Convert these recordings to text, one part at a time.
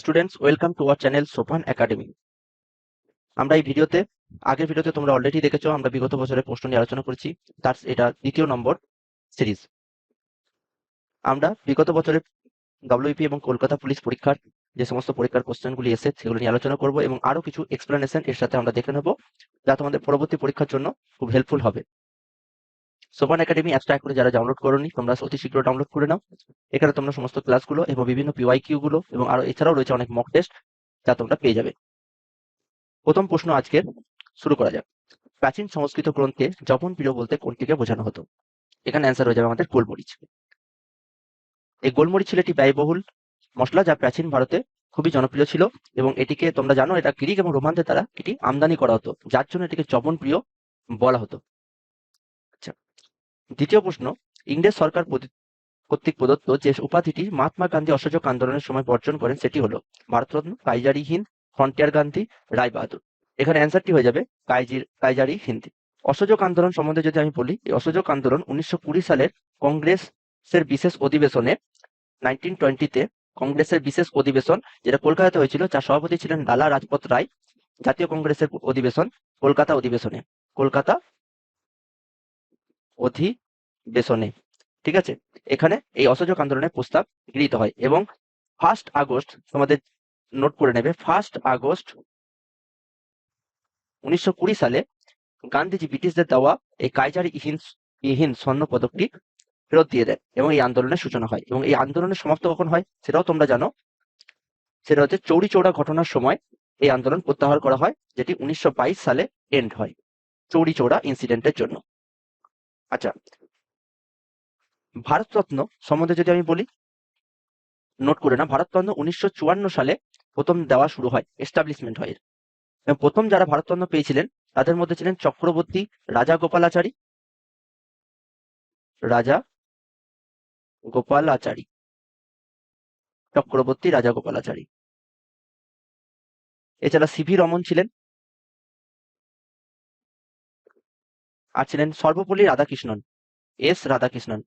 Students welcome to our channel Sopan academy আমরা এই ভিডিওতে, আগের ভিডিওতে তোমরা অলরেডি দেখেছ, আমরা বিগত বছরের প্রশ্ন নিয়ে আলোচনা করেছি। তার এটা দ্বিতীয় নম্বর সিরিজ আমরা বিগত বছরের ডাব্লিউপি এবং কলকাতা পুলিশ পরীক্ষার যে সমস্ত পরীক্ষার কোশ্চেনগুলি এসে সেগুলো নিয়ে আলোচনা করব এবং আরও কিছু এক্সপ্লেনেশন এর সাথে আমরা দেখে নেব, যা তোমাদের পরবর্তী পরীক্ষার জন্য খুব হেল্পফুল হবে। সোপান একাডেমি অ্যাপটা করে যারা ডাউনলোড করনি, তোমরা অতি শীঘ্র ডাউনলোড করে নাও। এখানে তোমরা সমস্ত ক্লাসগুলো এবং বিভিন্ন পিওয়াই কিউ গুলো এবং আরও এছাড়াও রয়েছে অনেক মক টেস্ট যা তোমরা পেয়ে যাবে। প্রথম প্রশ্ন আজকের শুরু করা যাক। প্রাচীন সংস্কৃত গ্রন্থে জপন প্রিয় বলতে কোনটিকে বোঝানো হতো? এখানে অ্যান্সার হয়ে যাবে আমাদের গোলমরিচ। এই গোলমরিচ ছিল একটি ব্যয়বহুল মশলা যা প্রাচীন ভারতে খুবই জনপ্রিয় ছিল এবং এটিকে তোমরা জানো, এটা গ্রিক এবং রোমানদের দ্বারা এটি আমদানি করা হতো। যার জন্য এটিকে জপন প্রিয় বলা হতো। দ্বিতীয় প্রশ্ন, ইংরেজ সরকার কর্তৃক প্রদত্ত যে উপাধিটি মহাত্মা গান্ধী অসহযোগ আন্দোলনের সময় বর্জন করেন, সেটি হলো ভারতরত্ন কাইজারি হিন্দ ফ্রন্টিয়ার গান্ধী রায় বাহাদুর এখানে অ্যান্সারটি হয়ে যাবে কাইজির কাইজারি হিন্দ। অসহযোগ আন্দোলন সম্বন্ধে যদি আমি বলি, এই অসহযোগ আন্দোলন উনিশশো কুড়ি সালের কংগ্রেসের বিশেষ অধিবেশনে নাইনটিন টোয়েন্টিতে কংগ্রেসের বিশেষ অধিবেশন, যেটা কলকাতাতে হয়েছিল, যার সভাপতি ছিলেন লালা রাজপথ রায়, জাতীয় কংগ্রেসের অধিবেশন কলকাতা অধিবেশনে। কলকাতা অধিবেশনে। ঠিক আছে? এখানে এই অসহযোগ আন্দোলনের প্রস্তাব গৃহীত হয় এবং ফার্স্ট আগস্ট তোমাদের নোট করে নেবে ফার্স্ট আগস্ট উনিশশো কুড়ি সালে গান্ধীজি ব্রিটিশদের দেওয়া এই কাইজারি ইহিন ইহিন স্বর্ণ পদকটি ফেরত দিয়ে দেন এবং এই আন্দোলনের সূচনা হয় এবং এই আন্দোলনের সমাপ্ত কখন হয় সেটাও তোমরা জানো। সেটা হচ্ছে চৌরি চৌড়া ঘটনার সময় এই আন্দোলন প্রত্যাহার করা হয়, যেটি উনিশশো বাইশ সালে এন্ড হয়, চৌরি চৌড়া ইনসিডেন্টের জন্য। আচ্ছা ভারতরত্ন সম্বন্ধে যদি আমি বলি নোট করে না ভারতরত্ন উনিশশো চুয়ান্ন সালে প্রথম দেওয়া শুরু হয় এস্টাবলিশমেন্ট হয় প্রথম যারা ভারতরত্ন পেয়েছিলেন, তাদের মধ্যে ছিলেন চক্রবর্তী রাজা গোপালাচারী। রাজা গোপালাচারী। চক্রবর্তী রাজা গোপালাচারী। এছাড়া সিভি রমন ছিলেন আর ছিলেন Sarvepalli Radhakrishnan, S Radhakrishnan.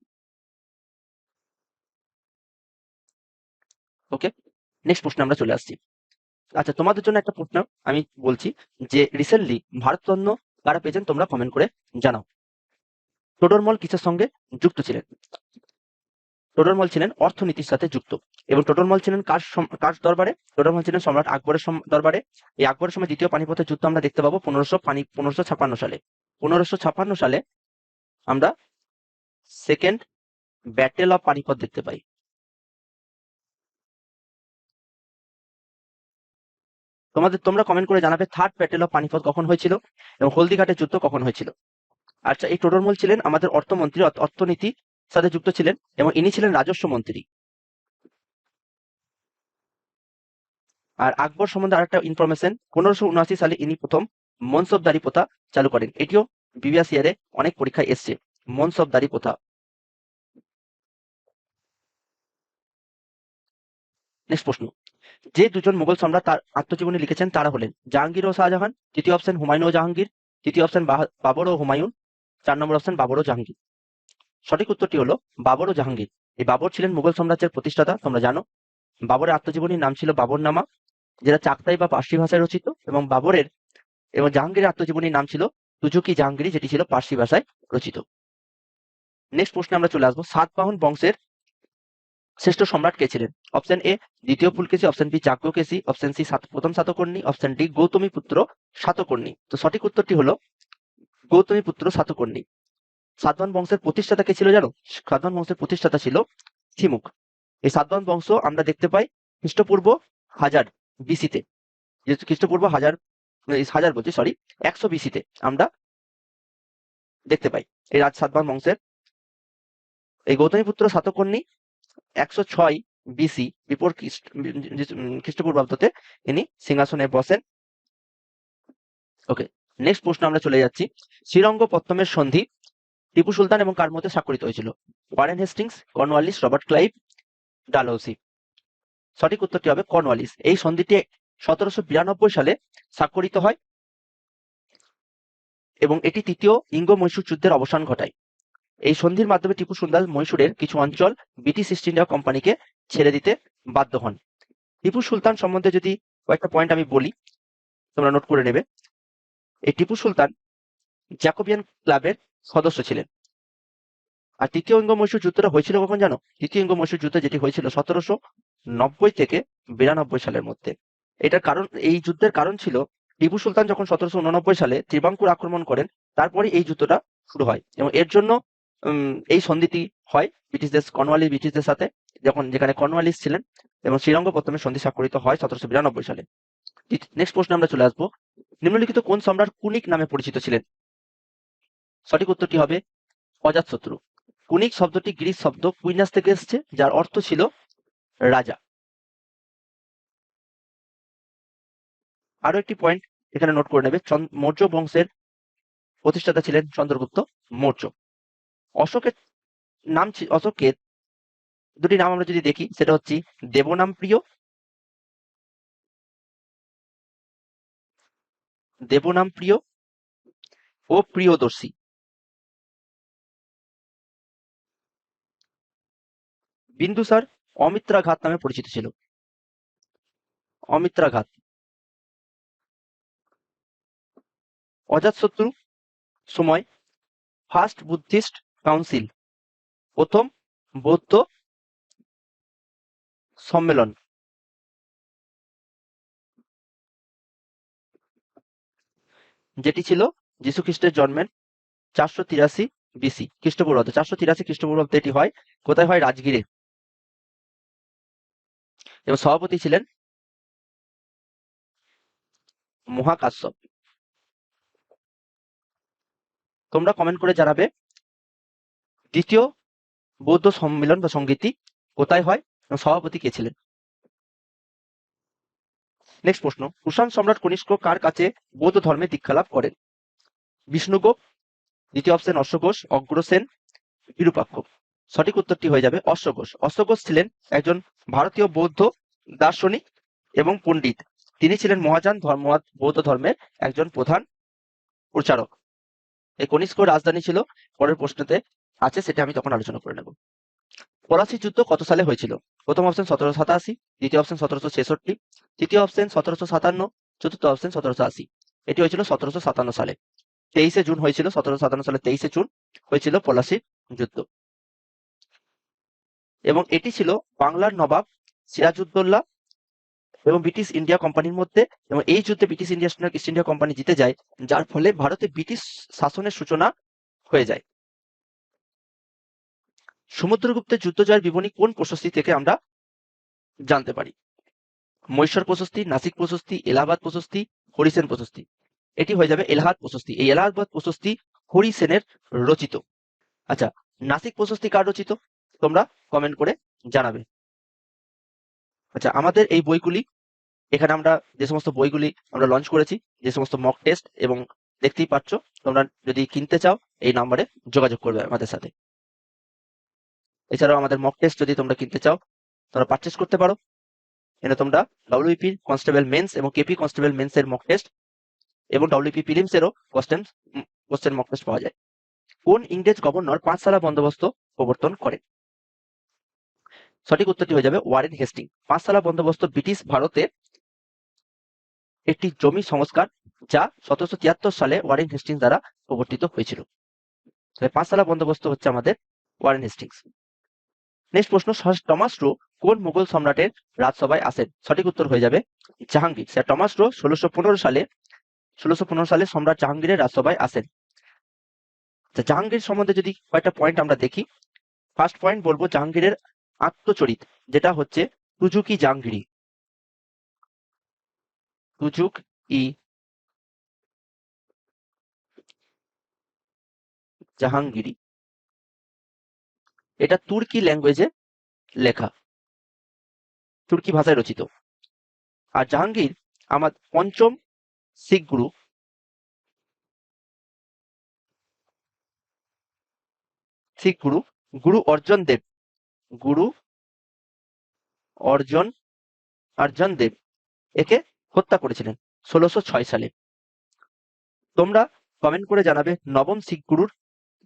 Okay next প্রশ্ন আমরা চলে আসছি। আচ্ছা তোমাদের জন্য একটা প্রশ্ন আমি বলছি যে রিসেন্টলি ভারতরত্ন কারা পেয়েছেন তোমরা কমেন্ট করে জানাও। টোডরমল কিসের সঙ্গে যুক্ত ছিলেন? টোডরমল ছিলেন অর্থনীতির সাথে যুক্ত এবং টোডরমল ছিলেন কার কার দরবারে? টোডরমল ছিলেন সম্রাট আকবরের দরবারে। এই আকবরের সময় দ্বিতীয় পানিপথের যুদ্ধ আমরা দেখতে পাবো পনেরোশো পানি, পনেরোশো ছাপ্পান্ন সালে। পনেরোশো ছাপ্পান্ন সালে আমরা সেকেন্ড ব্যাটেল অফ পানিপথ দেখতে পাই। তোমাদের, তোমরা কমেন্ট করে জানাবে থার্ড ব্যাটেল অফ পানিপথ কখন হয়েছিল এবং হলদিঘাটের যুদ্ধ কখন হয়েছিল। আচ্ছা এই টোডরমল ছিলেন আমাদের অর্থমন্ত্রী, অর্থ- অর্থনীতি সাথে যুক্ত ছিলেন এবং ইনি ছিলেন রাজস্ব মন্ত্রী। আর আকবর সম্বন্ধে আরেকটা ইনফরমেশন পনেরোশো সালে ইনি প্রথম মনসবদারি প্রথা চালু করেন। এটিও বিবিএস ইয়ারে অনেক পরীক্ষায় এসছে। মনসবদারি প্রথা নেক্সট প্রশ্ন। যে দুজন মুঘল সম্রাট তার আত্মজীবনী লিখেছেন তারা হলেন জাহাঙ্গীর ও শাহজাহান, তৃতীয় অপশন হুমায়ুন ও জাহাঙ্গীর, তৃতীয় অপশন বাবর ও হুমায়ুন, চার নম্বর অপশন বাবর ও জাহাঙ্গীর। সঠিক উত্তরটি হলো বাবর ও জাহাঙ্গীর। এই বাবর ছিলেন মুঘল সাম্রাজ্যের প্রতিষ্ঠাতা, তোমরা জানো। বাবরের আত্মজীবনীর নাম ছিল বাবরনামা, যেটা চাকতাই বা পার্সি ভাষায় রচিত এবং বাবরের এবং জাহাঙ্গীরের আত্মজীবনীর নাম ছিল তুজুকি জাহাঙ্গীরি যেটি ছিল পার্সি ভাষায় রচিত। নেক্সট প্রশ্নে আমরা চলে আসব। সাতবাহন বংশের শ্রেষ্ঠ সম্রাট কে ছিলেন? অপশন এ, দ্বিতীয় পুলকেশী অপশন বি যাজ্ঞকেশী অপশন সি প্রথম সাতকর্ণী, অপশন ডি, গৌতমী পুত্র, সাতকর্ণী। তো সঠিক উত্তরটি হলো গৌতমী পুত্র, সাতকর্ণী। সাতবাহন বংশের প্রতিষ্ঠাতা কে ছিল জানো? সাতবাহন বংশের প্রতিষ্ঠাতা ছিল থিমুক এই সাতবাহন বংশ আমরা দেখতে পাই খ্রিস্টপূর্ব হাজার বিসিতে যেহেতু খ্রিস্টপূর্ব হাজার হাজার বলছি সরি একশো বিসিতে আমরা দেখতে পাই। এই রাজ সাতবাহন বংশের এই গৌতমীপুত্র সাতকর্ণী একশো ছয় বিসি বিপর খ্রিস্টপূর্বাব্দতে ইনি সিংহাসনে বসেন। ওকে নেক্সট প্রশ্ন আমরা চলে যাচ্ছি। শ্রীরঙ্গ শ্রীরঙ্গপত্তমের সন্ধি টিপু সুলতান এবং কার মধ্যে স্বাক্ষরিত হয়েছিল? Warren Hastings, Cornwallis, Robert Clive, Dalhousie. সঠিক উত্তরটি হবে কর্নওয়ালিস। এই সন্ধিটি সতেরোশো বিরানব্বই সালে স্বাক্ষরিত হয় এবং এটি তৃতীয় ইঙ্গ মহীশূর যুদ্ধের অবসান ঘটায়। এই সন্ধির মাধ্যমে টিপু সুলতান মহীশূরের কিছু অঞ্চল ব্রিটিশ ইস্ট ইন্ডিয়া কোম্পানিকে ছেড়ে দিতে বাধ্য হন। টিপু সুলতান সম্বন্ধে যদি কয়েকটা পয়েন্ট আমি বলি, তোমরা নোট করে নেবে। এই টিপু সুলতান জ্যাকোবিয়ান ক্লাবের সদস্য ছিলেন। আর তৃতীয় ইঙ্গ মহীশূর যুদ্ধটা হয়েছিল কখন জানো? তৃতীয় ইঙ্গ মহীশূর যুদ্ধ যেটি হয়েছিল সতেরোশো নব্বই থেকে বিরানব্বই সালের মধ্যে। এটার কারণ, এই যুদ্ধের কারণ ছিল টিপু সুলতান যখন সতেরোশো উননব্বই সালে ত্রিবাঙ্কুর আক্রমণ করেন তারপরে এই যুদ্ধটা শুরু হয়। এবং এর জন্য এই সন্ধিটি হয় ব্রিটিশদের কর্নওয়ালিস ব্রিটিশদের সাথে, যখন যেখানে কর্নওয়ালিস ছিলেন এবং শ্রীরঙ্গপত্তমে সন্ধি স্বাক্ষরিত হয় সতেরোশো বিরানব্বই সালে। নেক্সট প্রশ্নে আমরা চলে আসব। নিম্নলিখিত কোন সম্রাট কুনিক নামে পরিচিত ছিলেন? সঠিক উত্তরটি হবে অজাতশত্রু। কুনিক শব্দটি গ্রিক শব্দ কুইনাস থেকে এসেছে, যার অর্থ ছিল রাজা। আরও একটি পয়েন্ট এখানে নোট করে নেবে। মৌর্য বংশের প্রতিষ্ঠাতা ছিলেন চন্দ্রগুপ্ত মৌর্য। অশোকের নাম অশোকের দুটি নাম আমরা যদি দেখি, সেটা হচ্ছে দেবনাম প্রিয় দেবনাম প্রিয় ও প্রিয়দর্শী। বিন্দুসার অমিত্রাঘাত নামে পরিচিত ছিল। অমিত্রাঘাত। অজাতশত্রু সময় ফার্স্ট বুদ্ধিস্ট কাউন্সিল প্রথম বৌদ্ধ সম্মেলন। যেটি ছিল যীশু খ্রিস্টের জন্মের চারশো তিরাশি বিসি খ্রিস্টপূর্বাব্দ। চারশো তিরাশি খ্রিস্টপূর্বাব্দে এটি হয়, কোথায় হয়? রাজগিরে। এবং সভাপতি ছিলেন মহাকাশ্যপ। তোমরা কমেন্ট করে জানাবে দ্বিতীয় বৌদ্ধ সম্মেলন বা সঙ্গীতি কোথায় হয় এবং সভাপতি কে ছিলেন? নেক্সট প্রশ্ন, কুষাণ সম্রাট কনিষ্ক কার কাছে বৌদ্ধ ধর্মে দীক্ষা লাভ করেন? বিষ্ণুগোপ দ্বিতীয় অপশন অশ্বঘোষ, অগ্রসেন, বিরূপাক্ষ। সঠিক উত্তরটি হয়ে যাবে অশ্বঘোষ। অশ্বঘোষ ছিলেন একজন ভারতীয় বৌদ্ধ দার্শনিক এবং পণ্ডিত। তিনি ছিলেন মহাযান ধর্ম বৌদ্ধ ধর্মের একজন প্রধান প্রচারক। এই কনিষ্ক রাজধানী ছিল? পরের প্রশ্নতে আছে, সেটা আমি তখন আলোচনা করে নেব। পলাশি যুদ্ধ কত সালে হয়েছিল? প্রথম অপশন সতেরোশো সাতাশি, দ্বিতীয় অপশন সতেরোশো ছেষট্টি, তৃতীয় অপশন সতেরোশো সাতান্ন, চতুর্থ অপশন সতেরোশো আশি। এটি হয়েছিল সতেরোশো সাতান্ন সালে। তেইশে জুন হয়েছিল, সতেরোশো সাতান্ন সালে তেইশে জুন হয়েছিল পলাশি যুদ্ধ। এবং এটি ছিল বাংলার নবাব সিরাজউদ্দৌলা এবং ব্রিটিশ ইন্ডিয়া কোম্পানির মধ্যে এবং এই যুদ্ধে British India East India company জিতে যায়, যার ফলে ভারতে ব্রিটিশ শাসনের সূচনা হয়ে যায়। সমুদ্রগুপ্তের যুদ্ধ জয়ের বিবরণী কোন প্রশস্তি থেকে আমরা জানতে পারি? মৈশর প্রশস্তি, নাসিক প্রশস্তি, এলাহাবাদ প্রশস্তি, হরিসেন প্রশস্তি। এটি হয়ে যাবে এলাহাবাদ প্রশস্তি। এই এলাহাবাদ প্রশস্তি হরিসেনের রচিত। আচ্ছা নাসিক প্রশস্তি কার রচিত? তোমরা কমেন্ট করে জানাবে। আচ্ছা আমাদের এই বইগুলি, এখানে আমরা যে সমস্ত বইগুলি আমরা লঞ্চ করেছি, যে সমস্ত মক টেস্ট এবং দেখতেই পাচ্ছ, তোমরা যদি কিনতে চাও, এই নাম্বারে যোগাযোগ করবে আমাদের সাথে। এছাড়াও আমাদের মক টেস্ট যদি তোমরা কিনতে চাও, তোমরা পারচেস করতে পারো। এখানে তোমরা ডাব্লিউপি কনস্টেবল মেন্স এবং কেপি কনস্টেবল মেন্স এর মক টেস্ট এবং ডব্লিউপি প্রিলিমস এরও কোশ্চেন কোশ্চেন মক টেস্ট পাওয়া যায়। কোন ইংরেজ গভর্নর পাঁচসালা বন্দোবস্ত প্রবর্তন করেন সঠিক উত্তরটি হয়ে যাবে ওয়ারেন হেস্টিং। পাঁচসালা বন্দোবস্ত ব্রিটিশ ভারতে একটি জমি সংস্কার যা সতেরোশো তিয়াত্তর সালে ওয়ারেন হেস্টিং দ্বারা প্রবর্তিত হয়েছিল। তাহলে পাঁচসালা বন্দোবস্ত হচ্ছে আমাদের ওয়ারেন হেস্টিংস। নেক্সট প্রশ্ন টমাস রো কোন মুঘল সম্রাটের রাজসভায় আসেন? সঠিক উত্তর হয়ে যাবে জাহাঙ্গীর। স্যার, টমাস রো ষোলোশো সালে, ষোলোশো পনেরো সালে সম্রাট জাহাঙ্গীরের রাজসভায় আসেন। জাহাঙ্গীর সম্বন্ধে যদি কয়েকটা পয়েন্ট আমরা দেখি ফার্স্ট পয়েন্ট বলব জাহাঙ্গীরের আত্মচরিত, যেটা হচ্ছে তুজুকি জাহাঙ্গীরি তুজুক ই জাহাঙ্গীরি। এটা তুর্কি ল্যাঙ্গুয়েজে লেখা। তুর্কি ভাষায় রচিত। আর জাহাঙ্গীর আমার পঞ্চম শিখ গুরু। শিখ গুরু গুরু অর্জন দেব গুরু, অর্জন অর্জন দেব। একে হত্যা করেছিলেন ষোলোশো ছয় সালে। তোমরা কমেন্ট করে জানাবে নবম শিখ গুরুর,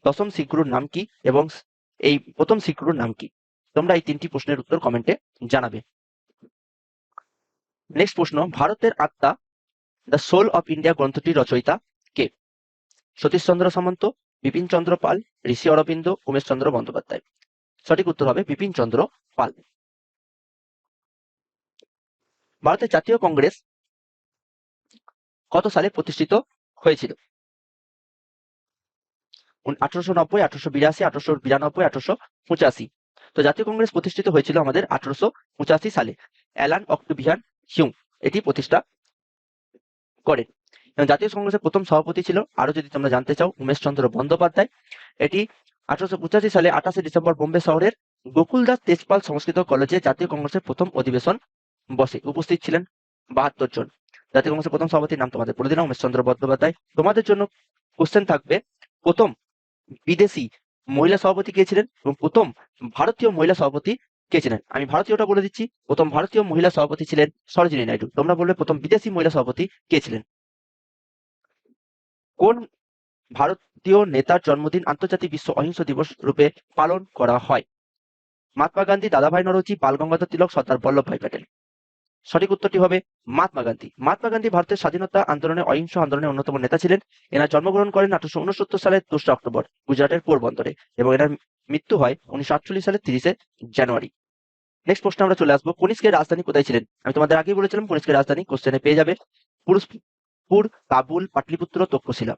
দশম শিখ গুরুর নাম কি এবং এই প্রথম শিখ গুরুর নাম কি? তোমরা এই তিনটি প্রশ্নের উত্তর কমেন্টে জানাবে। নেক্সট প্রশ্ন, ভারতের আত্মা দ্য সোল অফ ইন্ডিয়া গ্রন্থটির রচয়িতা কে? সতীশচন্দ্র সামন্ত বিপিন চন্দ্র পাল, ঋষি অরবিন্দ উমেশ চন্দ্র বন্দ্যোপাধ্যায়। সঠিক উত্তর হবে বিপিন চন্দ্র পাল। ভারতের জাতীয় কংগ্রেস কত সালে প্রতিষ্ঠিত হয়েছিল? আঠারোশো নব্বই, আঠারোশো বিরাশি, আঠারোশো বিরানব্বই, আঠারোশো পঁচাশি। তো জাতীয় কংগ্রেস প্রতিষ্ঠিত হয়েছিল আমাদের আঠারোশো পঁচাশি সালে। অ্যালান অক্টোভিয়ান হিউম এটি প্রতিষ্ঠা করেন। এবং জাতীয় কংগ্রেসের প্রথম সভাপতি ছিল আরও যদি তোমরা জানতে চাও উমেশ চন্দ্র বন্দ্যোপাধ্যায়। এটি আঠারোশো পঁচাশি সালে আঠাশে ডিসেম্বর বোম্বে শহরের গোকুলদাস তেজপাল সংস্কৃত কলেজে জাতীয় কংগ্রেসের প্রথম অধিবেশন বসে উপস্থিত ছিলেন বাহাত্তর জন। জাতীয় কংগ্রেসের প্রথম সভাপতির নাম তোমাদের বলে দিলাম উমেশ চন্দ্র বন্দ্যোপাধ্যায়। তোমাদের জন্য কোশ্চেন থাকবে, প্রথম বিদেশি মহিলা সভাপতি কে ছিলেন এবং প্রথম ভারতীয় মহিলা সভাপতি কে ছিলেন? আমি ভারতীয়টা বলে দিচ্ছি, প্রথম ভারতীয় মহিলা সভাপতি ছিলেন সরোজিনী নাইডু। তোমরা বলবে প্রথম বিদেশি মহিলা সভাপতি কে ছিলেন? কোন ভারতীয় নেতার জন্মদিন আন্তর্জাতিক বিশ্ব অহিংস দিবস রূপে পালন করা হয়। মহাত্মা গান্ধী, দাদাভাই নরজি, বাল গঙ্গাধর তিলক, সর্দার বল্লভভাই প্যাটেল। সঠিক উত্তরটি হবে মহাত্মা গান্ধী। মহাত্মা গান্ধী ভারতের স্বাধীনতা আন্দোলনে, অহিংস আন্দোলনের অন্যতম নেতা ছিলেন। এনার জন্মগ্রহণ করেন আঠারোশো উনসত্তর সালের দোসরা অক্টোবর, গুজরাটের পোরবন্দরে এবং এনার মৃত্যু হয় উনিশশো আটচল্লিশ সালের তিরিশে জানুয়ারি। নেক্সট প্রশ্ন আমরা চলে আসব, কনিষ্কের রাজধানী কোথায় ছিলেন? আমি তোমাদের আগেই বলেছিলাম, কনিষ্কের রাজধানী কোশ্চেনে পেয়ে যাবে। পুরুষপুর কাবুল পাটলিপুত্র তক্ষশিলা।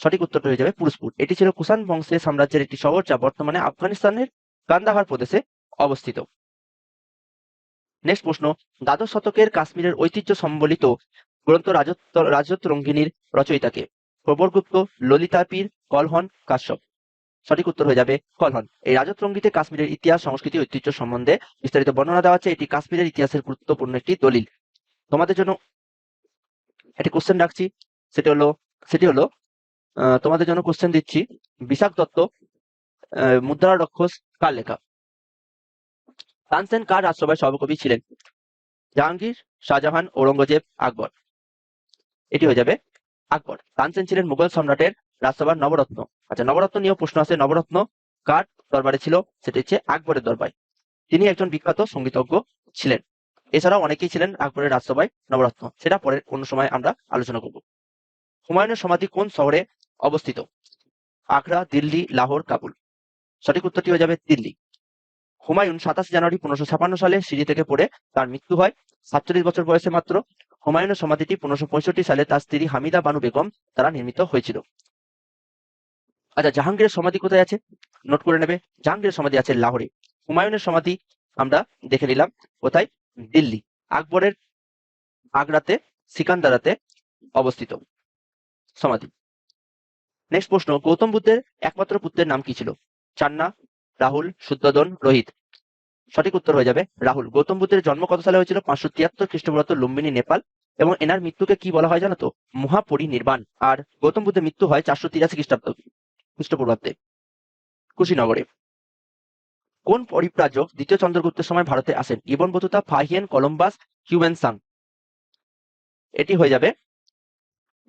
সঠিক উত্তরটা হয়ে যাবে পুরুষপুর। এটি ছিল কুষাণ বংশের সাম্রাজ্যের একটি শহর যা বর্তমানে আফগানিস্তানের কান্দাহার প্রদেশে অবস্থিত। নেক্সট প্রশ্ন, দ্বাদশ শতকের কাশ্মীরের ঐতিহ্য সম্বলিত গ্রন্থ রাজত্ব রাজত্ব রঙ্গিনীর রচয়িতাকে প্রবরগুপ্ত ললিতা পীর কলহন কাশ্যপ। সঠিক উত্তর হয়ে যাবে কলহন। এই রাজত্ব রঙ্গিতে কাশ্মীরের ইতিহাস, সংস্কৃতি, ঐতিহ্য সম্বন্ধে বিস্তারিত বর্ণনা দেওয়া আছে। এটি কাশ্মীরের ইতিহাসের গুরুত্বপূর্ণ একটি দলিল। তোমাদের জন্য একটি কোশ্চেন রাখছি। সেটি হলো সেটি হলো তোমাদের জন্য কোশ্চেন দিচ্ছি। বিশাখ দত্ত মুদ্রা রক্ষস, কার লেখা? তানসেন কার রাজসভায় সভাকবি ছিলেন জাহাঙ্গীর, শাহজাহান, ঔরঙ্গজেব, আকবর। এটি হয়ে যাবে আকবর। তানসেন ছিলেন মুঘল সম্রাটের রাজসভার নবরত্ন। আচ্ছা নবরত্ন নিয়েও প্রশ্ন আছে। নবরত্ন কার দরবারে ছিল? সেটি হচ্ছে আকবরের দরবার। তিনি একজন বিখ্যাত সঙ্গীতজ্ঞ ছিলেন। এছাড়াও অনেকেই ছিলেন আকবরের রাজসভায় নবরত্ন। সেটা পরে অন্য সময় আমরা আলোচনা করব। হুমায়ুনের সমাধি কোন শহরে অবস্থিত। আগ্রা, দিল্লি, লাহোর, কাবুল। সঠিক উত্তরটি হয়ে যাবে দিল্লি। হুমায়ুন সাতাশ জানুয়ারি পনেরোশো ছাপান্ন সালে সিঁড়ি থেকে পড়ে তার মৃত্যু হয়। সাতচল্লিশ বছর বয়সে মাত্র হুমায়ুনের সমাধিটি পনেরোশো পঁয়ষট্টি সালে তার স্ত্রী হামিদা বানু বেগম দ্বারা নির্মিত হয়েছিল। আচ্ছা জাহাঙ্গীরের সমাধি কোথায় আছে? নোট করে নেবে। জাহাঙ্গীরের সমাধি আছে লাহোরে। হুমায়ুনের সমাধি আমরা দেখে নিলাম কোথায়? দিল্লি। আকবরের আগ্রাতে, সিকান্দারাতে অবস্থিত সমাধি। নেক্সট প্রশ্ন, গৌতম বুদ্ধের একমাত্র পুত্রের নাম কি ছিল? চান্না, রাহুল, শুদ্ধোদন, রোহিত। সঠিক উত্তর হয়ে যাবে রাহুল। গৌতম বুদ্ধের জন্ম কত সালে হয়েছিল? পাঁচশো তিয়াত্তর খ্রিস্টপূর্বাব্দ লুম্বিনী, নেপাল। এবং এনার মৃত্যুকে কি বলা হয় জানো তো? মহাপরিনির্বাণ। আর গৌতম বুদ্ধের মৃত্যু হয় চারশো তিরাশি খ্রিস্টাব্দ, খ্রিস্টপূর্বাব্দে। কুশীনগরে। কোন পরিব্রাজক দ্বিতীয় চন্দ্রগুপ্তের সময় ভারতে আসেন? Ibn Battuta, Fahien, Columbus Hiuen Tsang. এটি হয়ে যাবে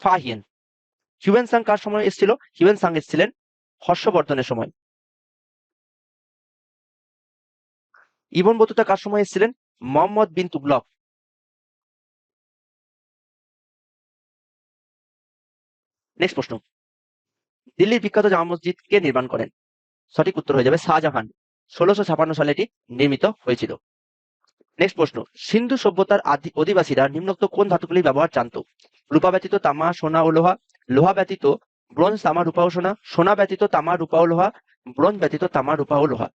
ফাহিয়েন। হিউয়েন সাং কার সময় এসেছিল? হিউয়েন সাং এসেছিলেন হর্ষবর্ধনের সময়। ইবন বতুতা কার সময় এসেছিলেন? মোহাম্মদ বিন তুগলক। নেক্সট প্রশ্ন। দিল্লির বিখ্যাত জামা মসজিদ কে নির্মাণ করেন। সঠিক উত্তর হয়ে যাবে শাহজাহান। ষোলোশো ছাপান্ন সালে এটি নির্মিত হয়েছিল। নেক্সট প্রশ্ন। সিন্ধু সভ্যতার অধিবাসীরা নিম্নোক্ত কোন ধাতুগুলি ব্যবহার জানতো? রূপা ব্যতীত তামা, সোনা ও লোহা লোহা ব্যতীত ব্রোঞ্জ তামা রূপা ও সোনা সোনা ব্যতীত তামা রূপা ও লোহা, ব্রোঞ্জ ব্যতীত তামা রূপা ও লোহা।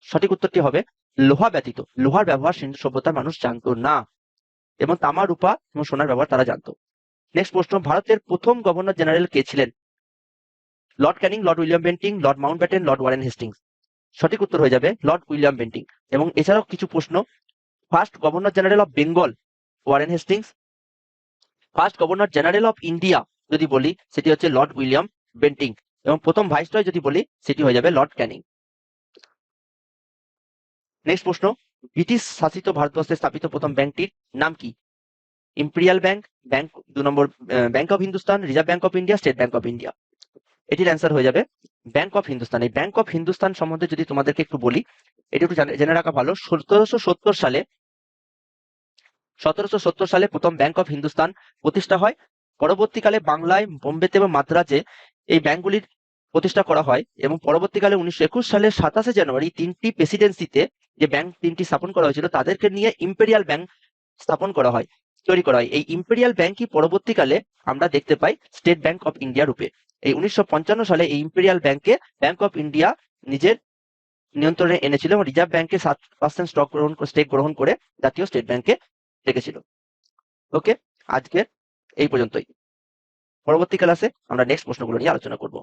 সঠিক উত্তরটি হবে লোহা ব্যতীত। লোহার ব্যবহার সিন্ধু সভ্যতার মানুষ জানতো না এবং তামা রূপা এবং সোনার ব্যবহার তারা জানতো। নেক্সট প্রশ্ন, ভারতের প্রথম গভর্নর জেনারেল কে ছিলেন? Lord Canning, Lord William Bentinck, Lord Mountbatten, Lord Warren Hastings. সঠিক উত্তর হয়ে যাবে লর্ড উইলিয়াম বেন্টিং। এবং এছাড়াও কিছু প্রশ্ন, first governor general of Bengal, Warren Hastings. First governor general of India যদি বলি, সেটি হচ্ছে লর্ড উইলিয়াম বেন্টিং এবং প্রথম ভাইসরয় যদি বলি, সেটি হয়ে যাবে লর্ড ক্যানিং। নেক্সট প্রশ্ন, ব্রিটিশ শাসিত ভারতবর্ষে স্থাপিত প্রথম ব্যাংকটির নাম কি? ইম্পেরিয়াল ব্যাংক ব্যাংক দু নম্বর bank of Hindustan reserve bank of India state bank of India এটির অ্যান্সার হয়ে যাবে ব্যাংক অফ হিন্দুস্তান এই ব্যাংক অফ হিন্দুস্তান সম্বন্ধে যদি তোমাদেরকে একটু বলি, এটি একটু জেনে রাখা ভালো। সতেরোশো সত্তর সালে, সতেরোশো সত্তর সালে প্রথম ব্যাংক অফ হিন্দুস্তান প্রতিষ্ঠা হয়। পরবর্তীকালে বাংলায় বোম্বেতে এবং মাদ্রাজে এই ব্যাংকগুলির প্রতিষ্ঠা করা হয় এবং পরবর্তীকালে উনিশশো একুশ সালের সাতাশে জানুয়ারি তিনটি প্রেসিডেন্সিতে যে ব্যাংক তিনটি স্থাপন করা হয়েছিল, তাদেরকে নিয়ে ইম্পেরিয়াল ব্যাংক স্থাপন করা হয়, তৈরি করা হয়। এই ইম্পেরিয়াল ব্যাংকই পরবর্তীকালে আমরা দেখতে পাই স্টেট ব্যাংক অফ ইন্ডিয়া রূপে। এই উনিশশো পঞ্চান্ন সালে এই ইম্পেরিয়াল ব্যাংকে ব্যাংক অফ ইন্ডিয়া নিজের নিয়ন্ত্রণে এনেছিল এবং রিজার্ভ ব্যাংকে সাত পার্সেন্ট স্টক গ্রহণ, স্টেক গ্রহণ করে জাতীয় স্টেট ব্যাংকে রেখেছিল। ওকে আজকে এই পর্যন্তই। পরবর্তী ক্লাসে আমরা নেক্সট প্রশ্নগুলো নিয়ে আলোচনা করব।